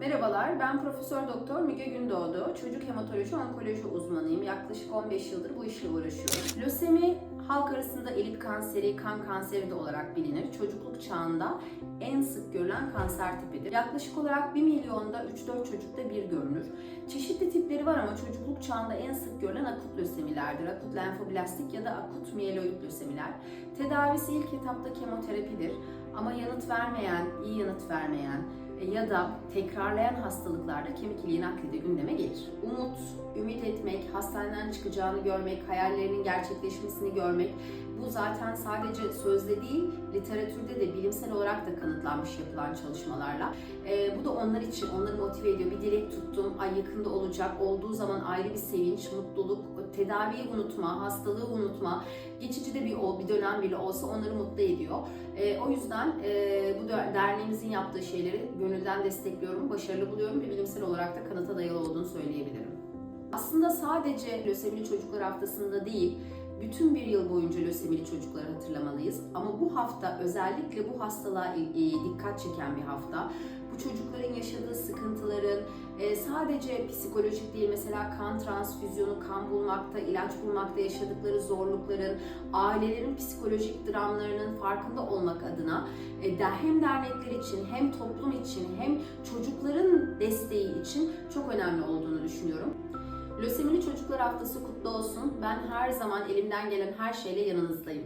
Merhabalar, ben Profesör Doktor Müge Gündoğdu. Çocuk hematoloji onkoloji uzmanıyım. Yaklaşık 15 yıldır bu işle uğraşıyorum. Lösemi halk arasında elit kanseri, kan kanseri de olarak bilinir. Çocukluk çağında en sık görülen kanser tipidir. Yaklaşık olarak 1 milyonda 3-4 çocukta bir görünür. Çeşitli tipleri var ama çocukluk çağında en sık görülen akut lösemilerdir. Akut lenfoblastik ya da akut miyeloid lösemiler. Tedavisi ilk etapta kemoterapidir. Ama yanıt vermeyen, iyi yanıt vermeyen, ya da tekrarlayan hastalıklarda kemik iliği nakli de gündeme gelir. Umut, ümit etmek, hastaneden çıkacağını görmek, hayallerinin gerçekleşmesini görmek bu zaten sadece sözde değil, literatürde de bilimsel olarak da kanıtlanmış yapılan çalışmalarla. Ee, bu da onlar için, onları motive ediyor. Bir dilek tuttum, ay yakında olacak, olduğu zaman ayrı bir sevinç, mutluluk, tedaviyi unutma, hastalığı unutma, geçici de bir, bir dönem bile olsa onları mutlu ediyor. Ee, o yüzden e, bu der- derneğimizin yaptığı şeyleri gönülden destekliyorum, başarılı buluyorum ve bilimsel olarak da kanıta dayalı olduğunu söyleyebilirim. Aslında sadece lösemili çocuklar haftasında değil, bütün bir yıl boyunca lösemili çocukları hatırlamalıyız. Ama bu hafta özellikle bu hastalığa e, dikkat çeken bir hafta. Bu e, sadece psikolojik değil mesela kan transfüzyonu, kan bulmakta, ilaç bulmakta yaşadıkları zorlukların, ailelerin psikolojik dramlarının farkında olmak adına e, hem dernekler için hem toplum için hem çocukların desteği için çok önemli olduğunu düşünüyorum. Lösemili Çocuklar Haftası kutlu olsun. Ben her zaman elimden gelen her şeyle yanınızdayım.